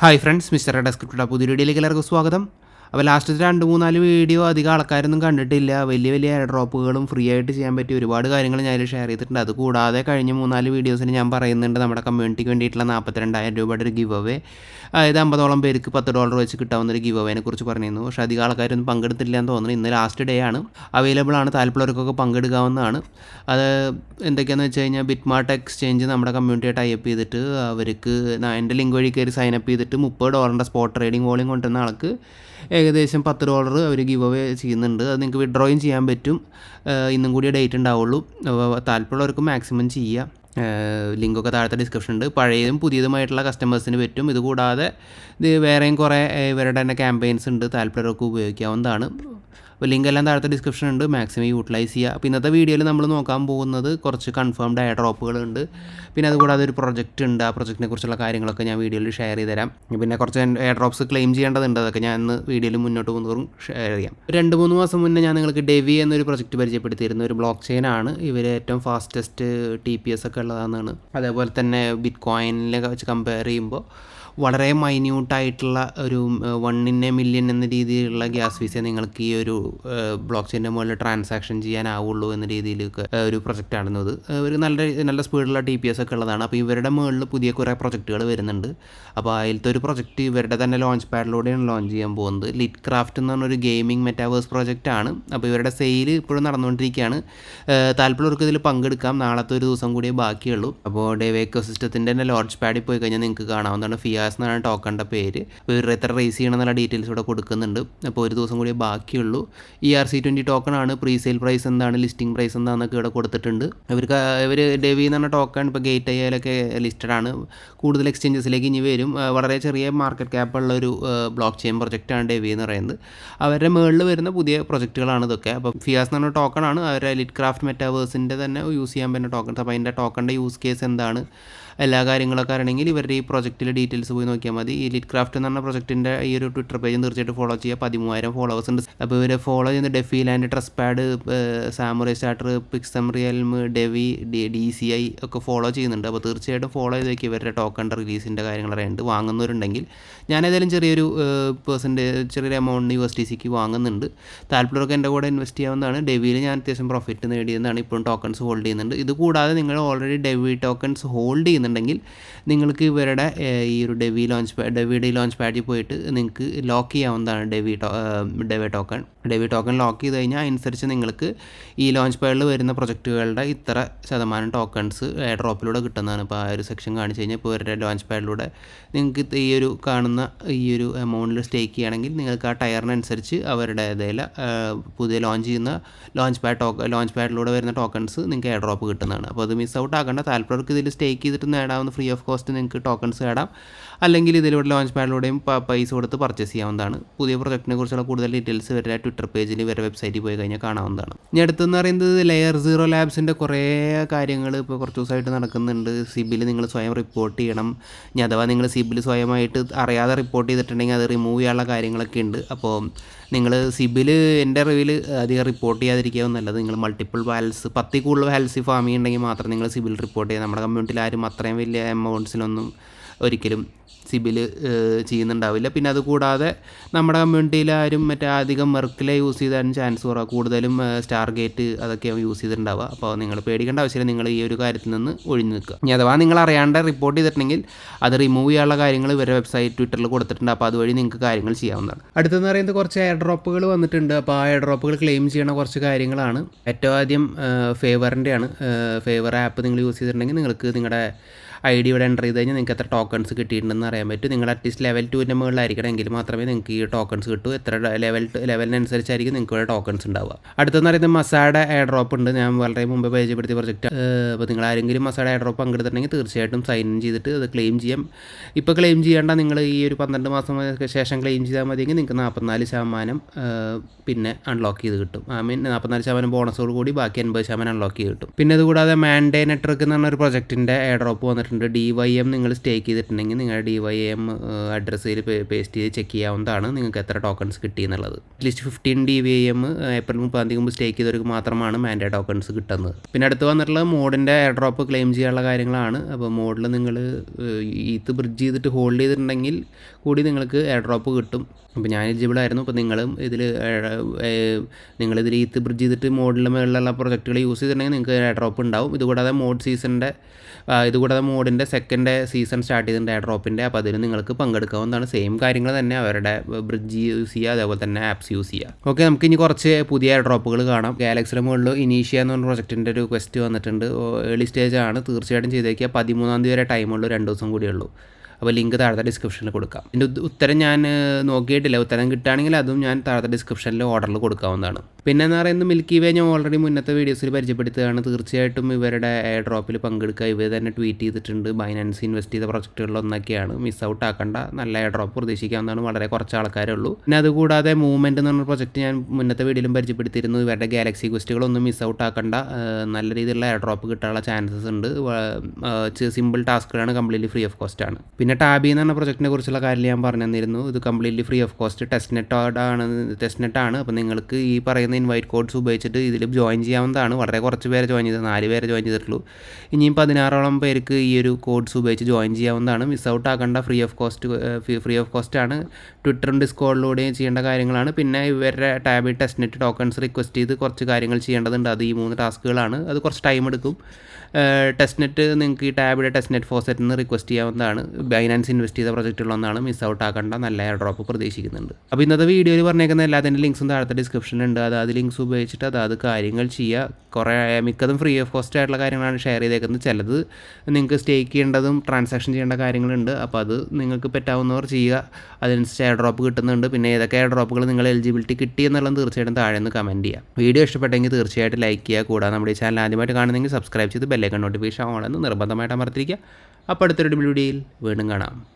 Hi friends mister ഡെസ്ക്രിപ്റ്റുള്ള പുതിയ വീഡിയോയിലേക്ക് എല്ലാവർക്കും സ്വാഗതം. അപ്പോൾ ലാസ്റ്റത്തെ രണ്ട് മൂന്നാൽ വീഡിയോ അധികം ആൾക്കാരൊന്നും കണ്ടിട്ടില്ല. വലിയ വലിയ എയർ ഡ്രോപ്പുകളും ഫ്രീ ആയിട്ട് ചെയ്യാൻ പറ്റിയ ഒരുപാട് കാര്യങ്ങൾ ഞാൻ ഷെയർ ചെയ്തിട്ടുണ്ട്. അത് കൂടാതെ കഴിഞ്ഞ മൂന്നാൽ വീഡിയോസിന് ഞാൻ പറയുന്നുണ്ട് നമ്മുടെ കമ്മ്യൂണിറ്റിക്ക് വേണ്ടിയിട്ടുള്ള നാൽപ്പത്തിരണ്ടായിരം രൂപയുടെ ഒരു ഗിവ് അവേ അതായത് അമ്പതോളം പേർക്ക് പത്ത് ഡോളർ വെച്ച് കിട്ടാവുന്ന ഒരു ഗിവ് അവേനെ കുറിച്ച് പറഞ്ഞിരുന്നു. പക്ഷേ അധികം ആൾക്കാരൊന്നും പങ്കെടുത്തില്ല എന്ന് തോന്നുന്നു. ഇന്ന് ലാസ്റ്റ് ഡേ ആണ്. അവൈലബിൾ ആണ്. താല്പര്യവർക്കൊക്കെ പങ്കെടുക്കാവുന്നതാണ്. അത് എന്തൊക്കെയാണെന്ന് വെച്ച് കഴിഞ്ഞാൽ ബിറ്റ്മാർട്ട് എക്സ്ചേഞ്ച് നമ്മുടെ കമ്മ്യൂണിറ്റിയെ ടൈപ്പ് ചെയ്തിട്ട് അവർക്ക് എന്റെ ലിങ്ക് വഴി കയറി സൈൻ അപ്പ് ചെയ്തിട്ട് മുപ്പത് ഡോളറിന്റെ സ്പോട്ട് ട്രേഡിംഗ് വോളിയം കൊണ്ടുവന്ന ആൾക്ക് ഏകദേശം പത്ത് ഡോളർ അവർ ഗിവ് അവേ ചെയ്യുന്നുണ്ട്. അത് നിങ്ങൾക്ക് വിഡ്രോയും ചെയ്യാൻ പറ്റും. ഇന്നും കൂടി ഡേറ്റ് ഉണ്ടാവുള്ളൂ. താല്പര്യമുള്ളവർക്ക് മാക്സിമം ചെയ്യുക ലിങ്കൊക്കെ താഴത്തെ ഡിസ്ക്രിപ്ഷൻ ഉണ്ട്. പഴയതും പുതിയതുമായിട്ടുള്ള കസ്റ്റമേഴ്സിന് പറ്റും. ഇതുകൂടാതെ ഇത് വേറെയും കുറേ ഇവരുടെ തന്നെ ക്യാമ്പയിൻസ് ഉണ്ട്. താല്പര്യമൊക്കെ ഉപയോഗിക്കാവുന്നതാണ്. അപ്പോൾ ലിങ്ക് എല്ലാം താഴത്തെ ഡിസ്ക്രിപ്ഷൻ ഉണ്ട്. മാക്സിമം യൂട്ടിലൈസ് ചെയ്യുക. അപ്പോൾ ഇന്നത്തെ വീഡിയോയിൽ നമ്മൾ നോക്കാൻ പോകുന്നത് കുറച്ച് കൺഫേംഡ് ആയ ഡ്രോപ്പുകളുണ്ട് പിന്നെ അതുകൂടാതെ ഒരു പ്രൊജക്റ്റ് ഉണ്ട്. ആ പ്രൊജക്റ്റിനെ കുറിച്ചുള്ള കാര്യങ്ങളൊക്കെ ഞാൻ വീഡിയോയിൽ ഷെയർ ചെയ്ത് തരാം. പിന്നെ കുറച്ച് എയർ ഡ്രോപ്സ് ക്ലെയിം ചെയ്യേണ്ടതുണ്ട്. അതൊക്കെ ഞാൻ ഇന്ന് വീഡിയോയിൽ മുന്നോട്ട് പോകുന്നതോറും ഷെയർ ചെയ്യാം. രണ്ട് മൂന്ന് മാസം മുന്നേ ഞാൻ നിങ്ങൾക്ക് ഡെവി എന്നൊരു പ്രൊജക്റ്റ് പരിചയപ്പെടുത്തിയിരുന്ന ഒരു ബ്ലോക്ക് ചെയിൻ ആണ്. ഇവർ ഏറ്റവും ഫാസ്റ്റസ്റ്റ് ടി പി എസ് ഒക്കെ ഉള്ളതാണെന്നാണ്. അതേപോലെ തന്നെ ബിറ്റ് കോയിനിലൊക്കെ വെച്ച് കമ്പയർ ചെയ്യുമ്പോൾ വളരെ മൈന്യൂട്ടായിട്ടുള്ള ഒരു വൺ ഇൻ എ മില്യൺ എന്ന രീതിയിലുള്ള ഗ്യാസ് ഫീസേ നിങ്ങൾക്ക് ഈ ഒരു ബ്ലോക്ക് ചെയിന്റെ മുകളിൽ ട്രാൻസാക്ഷൻ ചെയ്യാനാവുള്ളൂ എന്ന രീതിയിൽ ഒരു പ്രൊജക്റ്റ് ഇത് ഒരു നല്ല നല്ല സ്പീഡുള്ള ടി പി എസ് ഒക്കെ ഉള്ളതാണ്. അപ്പോൾ ഇവരുടെ മുകളിൽ പുതിയ കുറേ പ്രൊജക്റ്റുകൾ വരുന്നുണ്ട്. അപ്പോൾ അതിലത്തെ ഒരു പ്രൊജക്റ്റ് ഇവരുടെ തന്നെ ലോഞ്ച് പാഡിലൂടെയാണ് ലോഞ്ച് ചെയ്യാൻ പോകുന്നത്. ലിറ്റ് ക്രാഫ്റ്റ് എന്ന് പറഞ്ഞൊരു ഗെയിമിംഗ് മെറ്റാവേഴ്സ് പ്രോജക്റ്റ് ആണ്. അപ്പോൾ ഇവരുടെ സെയിൽ ഇപ്പോഴും നടന്നുകൊണ്ടിരിക്കുകയാണ്. താല്പര്യമുള്ളവർക്ക് ഇതിൽ പങ്കെടുക്കാം. നാളത്തെ ഒരു ദിവസം കൂടിയേ ബാക്കിയുള്ളൂ. അപ്പോൾ ഡേവ് എക്കോ സിസ്റ്റത്തിന്റെ തന്നെ ലോഞ്ച് പാഡിൽ പോയി കഴിഞ്ഞാൽ നിങ്ങൾക്ക് കാണാവുന്നതാണ്. ഫിയാസ് എന്നാണ് ടോക്കണിന്റെ പേര്. ഇവർ എത്ര റേസ് ചെയ്യണം എന്നുള്ള ഡീറ്റെയിൽസ് ഇവിടെ കൊടുക്കുന്നുണ്ട്. അപ്പോൾ ഒരു ദിവസം കൂടി ബാക്കിയുള്ളൂ. E R C twenty token ആണ്. പ്രീ സെയിൽ പ്രൈസ് എന്താണ്? ലിസ്റ്റിംഗ് പ്രൈസ് എന്താണെന്നൊക്കെ ഇവിടെ കൊടുത്തിട്ടുണ്ട്. ഇവർക്ക് ഇവർ ഡെവി എന്ന് പറഞ്ഞ ടോക്കൺ ഇപ്പോൾ ഗേറ്റ് ഐയിലൊക്കെ ലിസ്റ്റഡ് ആണ്. കൂടുതൽ എക്സ്ചേഞ്ചസിലേക്ക് ഇനി വരും. വളരെ ചെറിയ മാർക്കറ്റ് ക്യാപ്പ് ഉള്ള ഒരു ബ്ലോക്ക് ചെയിൻ പ്രൊജക്റ്റാണ് ഡെവി എന്ന് പറയുന്നത്. അവരുടെ മുകളിൽ വരുന്ന പുതിയ പ്രൊജക്റ്റുകളാണ് ഇതൊക്കെ. അപ്പോൾ ഫിയാസ് എന്ന് പറഞ്ഞ ടോക്കൺ ആണ്. അവരുടെ ലിറ്റ് ക്രാഫ്റ്റ് മെറ്റാവേഴ്സിന്റെ തന്നെ യൂസ് ചെയ്യാൻ പറ്റുന്ന ടോക്കൺസ് അപ്പോൾ അതിന്റെ ടോക്കണിന്റെ യൂസ് കേസ് എന്താണ്? എല്ലാ കാര്യങ്ങളൊക്കെ ആണെങ്കിൽ ഇവരുടെ ഈ പ്രോജക്റ്റിലെ ഡീറ്റെയിൽസ് പോയി നോക്കിയാൽ മതി. ഈ ലിറ്റ് ക്രാഫ്റ്റ് എന്ന് പറഞ്ഞ പ്രൊജക്റ്റിന്റെ ഈ ഒരു ട്വിറ്റർ പേജ് തീർച്ചയായിട്ടും ഫോളോ ചെയ്യുക പതിമൂവായിരം ഫോളോവേഴ്സ് ഉണ്ട്. അപ്പോൾ ഇവർ ഫോളോ ചെയ്യുന്ന DeFi Land TrustPad Samurai Starter പിക്സം റിയൽമ് ഡെവി ഡി സി ഐ ഒക്കെ ഫോളോ ചെയ്യുന്നുണ്ട്. അപ്പോൾ തീർച്ചയായിട്ടും ഫോളോ ചെയ്ത് വയ്ക്കുക ഇവരുടെ ടോക്കൺ റിലീസിന്റെ കാര്യങ്ങൾ അറിയുന്നുണ്ട് വാങ്ങുന്നവരുണ്ടെങ്കിൽ ഞാൻ ഏതായാലും ചെറിയൊരു പേഴ്സന്റേജ് ചെറിയൊരു എമൗണ്ട് യു എസ് ടി സിക്ക് വാങ്ങുന്നുണ്ട്. താല്പര്യമൊക്കെ എന്റെ കൂടെ ഇൻവെസ്റ്റ് ചെയ്യാവുന്നതാണ്. ഡെവിയിൽ ഞാൻ അത്യാവശ്യം പ്രോഫിറ്റ് നേടിയെന്നാണ് ഇപ്പോഴും ടോക്കൺസ് ഹോൾഡ് ചെയ്യുന്നുണ്ട്. ഇത് കൂടാതെ നിങ്ങൾ ഓൾറെഡി ഡെവി ടോക്കൺസ് ഹോൾഡ് ചെയ്യുന്നുണ്ടെങ്കിൽ നിങ്ങൾക്ക് ഇവരുടെ ഈ ഒരു ഡെവി ലോഞ്ച് ഡെവിയുടെ ലോഞ്ച് പാഡിൽ പോയിട്ട് നിങ്ങൾക്ക് ലോക്ക് ചെയ്യാവുന്നതാണ് ഡെവി ടോ ഡെവി ടോക്കൺ ഡെവി ടോക്കൺ ലോക്ക് ചെയ്ത് കഴിഞ്ഞാൽ അനുസരിച്ച് നിങ്ങൾക്ക് ഈ ലോഞ്ച് പാഡിൽ വരുന്ന പ്രൊജക്റ്റുകളുടെ ഇത്ര ശതമാനം ടോക്കൺസ് ഡ്രോപ്പിലൂടെ കിട്ടുന്നതാണ്. ഇപ്പോൾ ആ ഒരു സെക്ഷൻ കാണിച്ചു കഴിഞ്ഞാൽ ഇപ്പോൾ ഇവരുടെ ലോഞ്ച് പാഡിലൂടെ നിങ്ങൾക്ക് ഈ ഒരു കാണുന്ന ഈ ഒരു എമൗണ്ടിൽ സ്റ്റേക്ക് ചെയ്യുകയാണെങ്കിൽ നിങ്ങൾക്ക് ആ ടയറിനനുസരിച്ച് അവരുടെ ഇതേല പുതിയ ലോഞ്ച് ചെയ്യുന്ന ലോഞ്ച് പാഡ് ടോക്ക് ലോഞ്ച് പാഡിലൂടെ വരുന്ന ടോക്കൺസ് നിങ്ങൾക്ക് എയർ ഡ്രോപ്പ് കിട്ടുന്നതാണ്. അപ്പോൾ അത് മിസ് ഔട്ട് ആക്കേണ്ട. താല്പര്യർക്ക് ഇതിൽ സ്റ്റേക്ക് ചെയ്തിട്ട് നേടാവുന്ന ഫ്രീ ഓഫ് കോസ്റ്റ് നിങ്ങൾക്ക് ടോക്കൺസ് നേടാം അല്ലെങ്കിൽ ഇതിലൂടെ ലോഞ്ച് പാഡിലൂടെയും പൈസ കൊടുത്ത് പർച്ചേസ് ചെയ്യാവുന്നതാണ്. പുതിയ പ്രൊജക്റ്റിനെ കുറിച്ചുള്ള കൂടുതൽ ഡീറ്റെയിൽസ് വരെ ട്വിറ്റർ പേജിൽ വരെ വെബ്സൈറ്റിൽ പോയി കഴിഞ്ഞാൽ കാണാവുന്നതാണ്. ഇനി അടുത്തെന്ന് പറയുന്നത് ലെയർ സീറോ ലാബ്സിന്റെ കുറേ കാര്യങ്ങൾ ഇപ്പോൾ കുറച്ച് ദിവസമായിട്ട് നടക്കുന്നുണ്ട്. സിബിൽ നിങ്ങൾ സ്വയം റിപ്പോർട്ട് ചെയ്യണം. ഇനി അഥവാ നിങ്ങൾ സിബിൽ സ്വയമായിട്ട് അറിയാതെ റിപ്പോർട്ട് ചെയ്തിട്ടുണ്ടെങ്കിൽ അത് റിമൂവ് ചെയ്യാനുള്ള കാര്യങ്ങളൊക്കെ ഉണ്ട്. അപ്പോൾ നിങ്ങൾ സിബിൽ എന്റെ അറിവിൽ അധികം റിപ്പോർട്ട് ചെയ്യാതിരിക്കുക നല്ലത്. നിങ്ങൾ മൾട്ടിപ്പിൾ വാൽസ് പത്തിൽ കൂടുതൽ വാൽസി ഫാം ചെയ്യുന്നുണ്ടെങ്കിൽ മാത്രം നിങ്ങൾ സിബിൽ റിപ്പോർട്ട് ചെയ്യുക. നമ്മുടെ കമ്മ്യൂണിറ്റിയിൽ ആരും അത്രയും വലിയ എമൗണ്ട്സിനൊന്നും ഒരിക്കലും സിബിൽ ചെയ്യുന്നുണ്ടാവില്ല. പിന്നെ അതുകൂടാതെ നമ്മുടെ കമ്മ്യൂണിറ്റിയിൽ ആരും മറ്റേ അധികം മെർക്കിലെ യൂസ് ചെയ്താലും ചാൻസ് കുറവാണ് കൂടുതലും സ്റ്റാർ ഗേറ്റ് അതൊക്കെയാണ് യൂസ് ചെയ്തിട്ടുണ്ടാവുക അപ്പോൾ നിങ്ങൾ പേടിക്കേണ്ട ആവശ്യമില്ല. നിങ്ങൾ ഈ ഒരു കാര്യത്തിൽ നിന്ന് ഒഴിഞ്ഞു നിൽക്കുക. ഇനി അഥവാ നിങ്ങൾ അറിയാണ്ട് റിപ്പോർട്ട് ചെയ്തിട്ടുണ്ടെങ്കിൽ അത് റിമൂവ് ചെയ്യാനുള്ള കാര്യങ്ങൾ ഇവരുടെ വെബ്സൈറ്റ് ട്വിറ്ററിൽ കൊടുത്തിട്ടുണ്ട്. അപ്പോൾ അതുവഴി നിങ്ങൾക്ക് കാര്യങ്ങൾ ചെയ്യാവുന്നതാണ്. അടുത്തെന്ന് പറയുന്നത് കുറച്ച് എയർ ഡ്രോപ്പുകൾ വന്നിട്ടുണ്ട്. അപ്പോൾ ആ എയർ ഡ്രോപ്പുകൾ ക്ലെയിം ചെയ്യണ കുറച്ച് കാര്യങ്ങളാണ്. ഏറ്റവും ആദ്യം ഫേവറിന്റെയാണ് ഫേവർ ആപ്പ് നിങ്ങൾ യൂസ് ചെയ്തിട്ടുണ്ടെങ്കിൽ നിങ്ങൾക്ക് നിങ്ങളുടെ ഐ ഡി ഇവിടെ എന്റർ ചെയ്ത് കഴിഞ്ഞാൽ നിങ്ങൾക്ക് എത്ര ടോക്കൺസ് കിട്ടിയിട്ടുണ്ടെന്ന് അറിയാൻ പറ്റും. നിങ്ങൾ അറ്റ്ലീസ്റ്റ് ലെവൽ ടുവിന്റെ മുകളിലായിരിക്കണം എങ്കിൽ മാത്രമേ നിങ്ങൾക്ക് ഈ ടോക്കൺസ് കിട്ടൂ. എത്ര ലെവൽ ലെവലിനനുസരിച്ചായിരിക്കും നിങ്ങൾക്ക് ഇവിടെ ടോക്കൺസ് ഉണ്ടാവുക. അടുത്തെന്ന് പറയുന്നത് മസാഡ എയർ ഡ്രോപ്പ് ഉണ്ട്. ഞാൻ വളരെ മുമ്പ് പരിചയപ്പെടുത്തിയ പ്രൊജക്റ്റ് അപ്പോൾ നിങ്ങൾ ആരെങ്കിലും മസാഡ എയർ ഡ്രോപ്പ് പങ്കെടുത്തിട്ടുണ്ടെങ്കിൽ തീർച്ചയായിട്ടും സൈൻ ഇൻ ചെയ്തിട്ട് അത് ക്ലെയിം ചെയ്യാം. ഇപ്പോൾ ക്ലെയിം ചെയ്യേണ്ട നിങ്ങൾ ഈ ഒരു പന്ത്രണ്ട് മാസം ശേഷം ക്ലെയിം ചെയ്താൽ മതിയെങ്കിൽ നിങ്ങൾക്ക് നാൽപ്പത്തിനാല് ശതമാനം പിന്നെ അൺലോക്ക് ചെയ്ത് കിട്ടും. ഐ മീൻ നാൽപ്പത്തിനാല് ശതമാനം ബോണസോട് കൂടി ബാക്കി എൺപത് ശതമാനം അൺലോക്ക് ചെയ്ത് കിട്ടും. പിന്നെ അതുകൂടാതെ മാൻഡേ നെറ്റ്വർക്ക് എന്ന് പറഞ്ഞ ഒരു എയർ ഡ്രോപ്പ് വന്നിട്ടുണ്ട്. പറഞ്ഞിട്ടുണ്ട് ഡി വൈ എം നിങ്ങൾ സ്റ്റേക്ക് ചെയ്തിട്ടുണ്ടെങ്കിൽ നിങ്ങളുടെ ഡി വൈ എം അഡ്രസ്സിൽ പേസ്റ്റ് ചെയ്ത് ചെക്ക് ചെയ്യാവുന്നതാണ് നിങ്ങൾക്ക് എത്ര ടോക്കൺസ് കിട്ടി എന്നുള്ളത്. At least fifteen D Y M April മുപ്പതാം തീയതി മുമ്പ് സ്റ്റേക്ക് ചെയ്തവർക്ക് മാത്രമാണ് മാൻഡേ ടോക്കൺസ് കിട്ടുന്നത്. പിന്നെ അടുത്ത് വന്നിട്ടുള്ള മോഡിന്റെ എയർ ഡ്രോപ്പ് ക്ലെയിം ചെയ്യാനുള്ള കാര്യങ്ങളാണ്. അപ്പോൾ മോഡിൽ നിങ്ങൾ ഈത്ത് ബ്രിഡ്ജ് ചെയ്തിട്ട് ഹോൾഡ് ചെയ്തിട്ടുണ്ടെങ്കിൽ കൂടി നിങ്ങൾക്ക് എയർ ഡ്രോപ്പ് കിട്ടും. അപ്പോൾ ഞാൻ എലിജിബിൾ ആയിരുന്നു. അപ്പോൾ നിങ്ങളും ഇതിൽ നിങ്ങളിതിൽ ഈത്ത് ബ്രിഡ്ജ് ചെയ്തിട്ട് മോഡിലെ മേളിലുള്ള പ്രൊജക്റ്റുകൾ യൂസ് ചെയ്തിട്ടുണ്ടെങ്കിൽ നിങ്ങൾക്ക് എയർ ഡ്രോപ്പ് ഉണ്ടാവും. ഇതുകൂടാതെ മോഡ് സീസണിന്റെ ഇതുകൂടാതെ മോഡിന്റെ സെക്കൻഡ് സീസൺ സ്റ്റാർട്ട് ചെയ്തിട്ടുണ്ട് എയർ ഡ്രോപ്പിന്റെ അപ്പോൾ അതിൽ നിങ്ങൾക്ക് പങ്കെടുക്കാവുന്നതാണ്. സെയിം കാര്യങ്ങൾ തന്നെ അവരുടെ ബ്രിഡ്ജ് യൂസ് ചെയ്യുക അതേപോലെ തന്നെ ആപ്സ് യൂസ് ചെയ്യുക. ഓക്കെ നമുക്ക് ഇനി കുറച്ച് പുതിയ എയർ ഡ്രോപ്പുകൾ കാണാം. ഗാലക്സിയുടെ മുകളിൽ ഇനീഷ്യ എന്ന് പറഞ്ഞ പ്രൊജക്റ്റിന്റെ ഒരു ക്വസ്റ്റ് വന്നിട്ടുണ്ട്. ഏർലി സ്റ്റേജ് ആണ്. തീർച്ചയായിട്ടും ചെയ്തേക്കുക. പതിമൂന്നാം തീയതി വരെ ടൈമുള്ളൂ രണ്ട് ദിവസം കൂടിയുള്ളൂ അപ്പോൾ ലിങ്ക് താഴത്തെ ഡിസ്ക്രിപ്ഷനിൽ കൊടുക്കാം. എന്റെ ഉത്തരം ഞാൻ നോക്കിയിട്ടില്ല. ഉത്തരം കിട്ടുകയാണെങ്കിൽ അതും ഞാൻ താഴത്തെ ഡിസ്ക്രിപ്ഷനിൽ ഓർഡറിൽ കൊടുക്കാവുന്നതാണ്. പിന്നെ എന്ന് പറയുന്നത് മിൽക്കി വേ ഞാൻ ഓൾറെഡി മുന്നത്തെ വീഡിയോസിൽ പരിചയപ്പെടുത്തുകയാണ്. തീർച്ചയായിട്ടും ഇവരുടെ എയർ ഡ്രോപ്പിൽ പങ്കെടുക്കുക. ഇവർ തന്നെ ട്വീറ്റ് ചെയ്തിട്ടുണ്ട്. ബൈനാൻസ് ഇൻവെസ്റ്റ് ചെയ്ത പ്രൊജക്റ്റുകളിലൊന്നൊക്കെയാണ് മിസ് ഔട്ട് ആക്കേണ്ട. നല്ല എയർ ഡ്രോപ്പ് പ്രതീക്ഷിക്കാവുന്നതാണ്. വളരെ കുറച്ച് ആൾക്കാരേ ഉള്ളൂ. പിന്നെ അതുകൂടാതെ മൂവ്മെന്റ് എന്ന് പറഞ്ഞ പ്രൊജക്റ്റ് ഞാൻ മുന്നത്തെ വീഡിയോയിലും പരിചയപ്പെടുത്തിയിരുന്നു. ഇവരുടെ ഗാലക്സി ക്വസ്റ്റുകളൊന്നും മിസ് ഔട്ട് ആക്കേണ്ട. നല്ല രീതിയിലുള്ള എയർ ഡ്രോപ്പ് കിട്ടാനുള്ള ചാൻസസ് ഉണ്ട്. സിമ്പിൾ ടാസ്കുകളാണ് കംപ്ലീറ്റ്ലി ഫ്രീ ഓഫ് കോസ്റ്റ് ആണ്. പിന്നെ ടാബി എന്ന് പറഞ്ഞ പ്രൊജക്റ്റിനെ കുറിച്ചുള്ള കാര്യം ഞാൻ പറഞ്ഞു തന്നിരുന്നു ഇത് completely free of cost test net ആണ് ടെസ്റ്റ് നെറ്റാണ് അപ്പോൾ നിങ്ങൾക്ക് ഈ പറയുന്ന ഇൻവൈറ്റ് കോഡ്സ് ഉപയോഗിച്ചിട്ട് ഇതിൽ ജോയിൻ ചെയ്യാവുന്നതാണ്. വളരെ കുറച്ച് പേരെ ജോയിൻ ചെയ്തത് നാല് പേരെ ജോയിൻ ചെയ്തിട്ടുള്ളൂ. ഇനിയും പതിനാറോളം പേർക്ക് ഈ ഒരു കോഡ്സ് ഉപയോഗിച്ച് ജോയിൻ ചെയ്യാവുന്നതാണ്. Miss out ആക്കേണ്ട free of cost free of cost ആണ്. ട്വിറ്ററും ഡിസ്കോഡിലൂടെയും ചെയ്യേണ്ട കാര്യങ്ങളാണ്. പിന്നെ ഇവരുടെ Tabi test net tokens request ചെയ്ത് കുറച്ച് കാര്യങ്ങൾ ചെയ്യേണ്ടതുണ്ട്. അത് ഈ മൂന്ന് ടാസ്കുകളാണ്. അത് കുറച്ച് ടൈം എടുക്കും. ടെസ്റ്റ് നെറ്റ് നിങ്ങൾക്ക് ഈ ടാബിയുടെ ടെസ്റ്റ് നെറ്റ് ഫോസറ്റിൽ നിന്ന് റിക്വസ്റ്റ് ചെയ്യാവുന്നതാണ്. ബൈനാൻസ് ഇൻവെസ്റ്റ് ചെയ്ത പ്രൊജക്റ്റുകളൊന്നാണ് മിസ് ഔട്ട് ആക്കേണ്ട നല്ല എയർ ഡ്രോപ്പ് പ്രതീക്ഷിക്കുന്നുണ്ട്. അപ്പോൾ ഇന്നത്തെ വീഡിയോയിൽ പറഞ്ഞേക്കുന്ന എല്ലാത്തിന്റെ ലിങ്ക്സും താഴത്തെ ഡിസ്ക്രിപ്ഷനിലുണ്ട് അതായത് ലിങ്ക്സ് ഉപയോഗിച്ചിട്ട് അതാത് കാര്യങ്ങൾ ചെയ്യുക കുറേ മിക്കതും ഫ്രീ ഓഫ് കോസ്റ്റ് ആയിട്ടുള്ള കാര്യങ്ങളാണ് ഷെയർ ചെയ്തേക്കുന്നത്. ചിലത് നിങ്ങൾക്ക് സ്റ്റേക്ക് ചെയ്യേണ്ടതും ട്രാൻസാക്ഷൻ ചെയ്യേണ്ട കാര്യങ്ങളുണ്ട്. അപ്പോൾ അത് നിങ്ങൾക്ക് പറ്റാവുന്നവർ ചെയ്യുക. അതിനനുസരിച്ച് എയർ ഡ്രോപ്പ് കിട്ടുന്നുണ്ട്. പിന്നെ ഏതൊക്കെ എയർ ഡ്രോപ്പുകൾ നിങ്ങൾ എലിജിബിലിറ്റി കിട്ടി എന്നുള്ളത് തീർച്ചയായിട്ടും താഴെ നിന്ന് കമന്റ് ചെയ്യുക വീഡിയോ ഇഷ്ടപ്പെട്ടെങ്കിൽ തീർച്ചയായിട്ടും ലൈക്ക് ചെയ്യുക. കൂടാതെ നമ്മുടെ ഈ ചാനൽ ആദ്യമായിട്ട് കാണുന്നെങ്കിൽ സബ്സ്ക്രൈബ് ചെയ്ത് ബെല്ലൈക്കൺ നോട്ടിഫിക്കേഷൻ ഓണെന്ന് നിർബന്ധമായിട്ട് അമർത്തിരിക്കുക അപ്പോൾ അടുത്തൊരു ഡിയിൽ വീണ്ടും കാണാം.